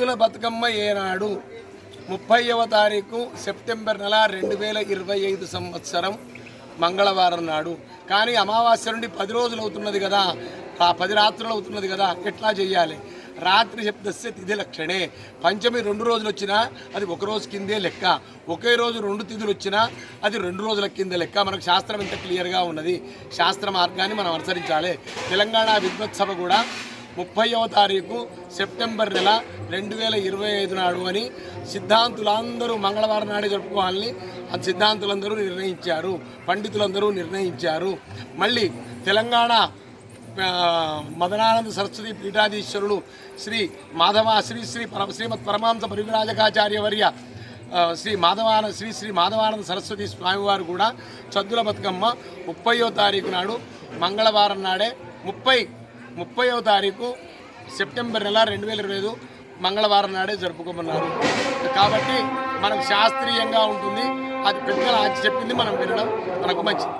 బతుకమ్మ ఏనాడు ముప్పైవ తారీఖు సెప్టెంబర్ నెల రెండు వేల ఇరవై ఐదు సంవత్సరం మంగళవారం నాడు. కానీ అమావాస్య నుండి పది రోజులు అవుతున్నది కదా. ఆ పది రాత్రులు అవుతున్నది కదా. ఎట్లా చేయాలి? రాత్రి శబ్దస్య తిథి లక్షణే. పంచమి రెండు రోజులు వచ్చినా అది ఒక రోజు కిందే లెక్క. ఒకే రోజు రెండు తిథులు వచ్చినా అది రెండు రోజుల కింద లెక్క. మనకు శాస్త్రం ఎంత క్లియర్గా ఉన్నది? శాస్త్ర మార్గాన్ని మనం అనుసరించాలి. తెలంగాణ విద్వత్సభ కూడా ముప్పైవ తారీఖు సెప్టెంబర్ నెల రెండు వేల ఇరవై ఐదు నాడు అని సిద్ధాంతులందరూ మంగళవారం నాడే జరుపుకోవాలని ఆ సిద్ధాంతులందరూ నిర్ణయించారు పండితులందరూ నిర్ణయించారు. మళ్ళీ తెలంగాణ మదనానంద సరస్వతి పీఠాధీశ్వరులు శ్రీ మాధవ శ్రీ శ్రీ పర శ్రీమత్ పరమాంస పరివిరాజకాచార్యవర్య శ్రీ మాధవాన శ్రీ శ్రీ మాధవానంద సరస్వతి స్వామివారు కూడా చద్దుల బతుకమ్మ ముప్పయో తారీఖు నాడు మంగళవారం నాడే ముప్పై ముప్పైవ తారీఖు సెప్టెంబర్ నెల రెండు వేల ఇరవై ఐదు మంగళవారం నాడే జరుపుకోమన్నారు. కాబట్టి మనకు శాస్త్రీయంగా ఉంటుంది. అది పెద్దలు చెప్పింది మనం వినడం మనకు మంచిది.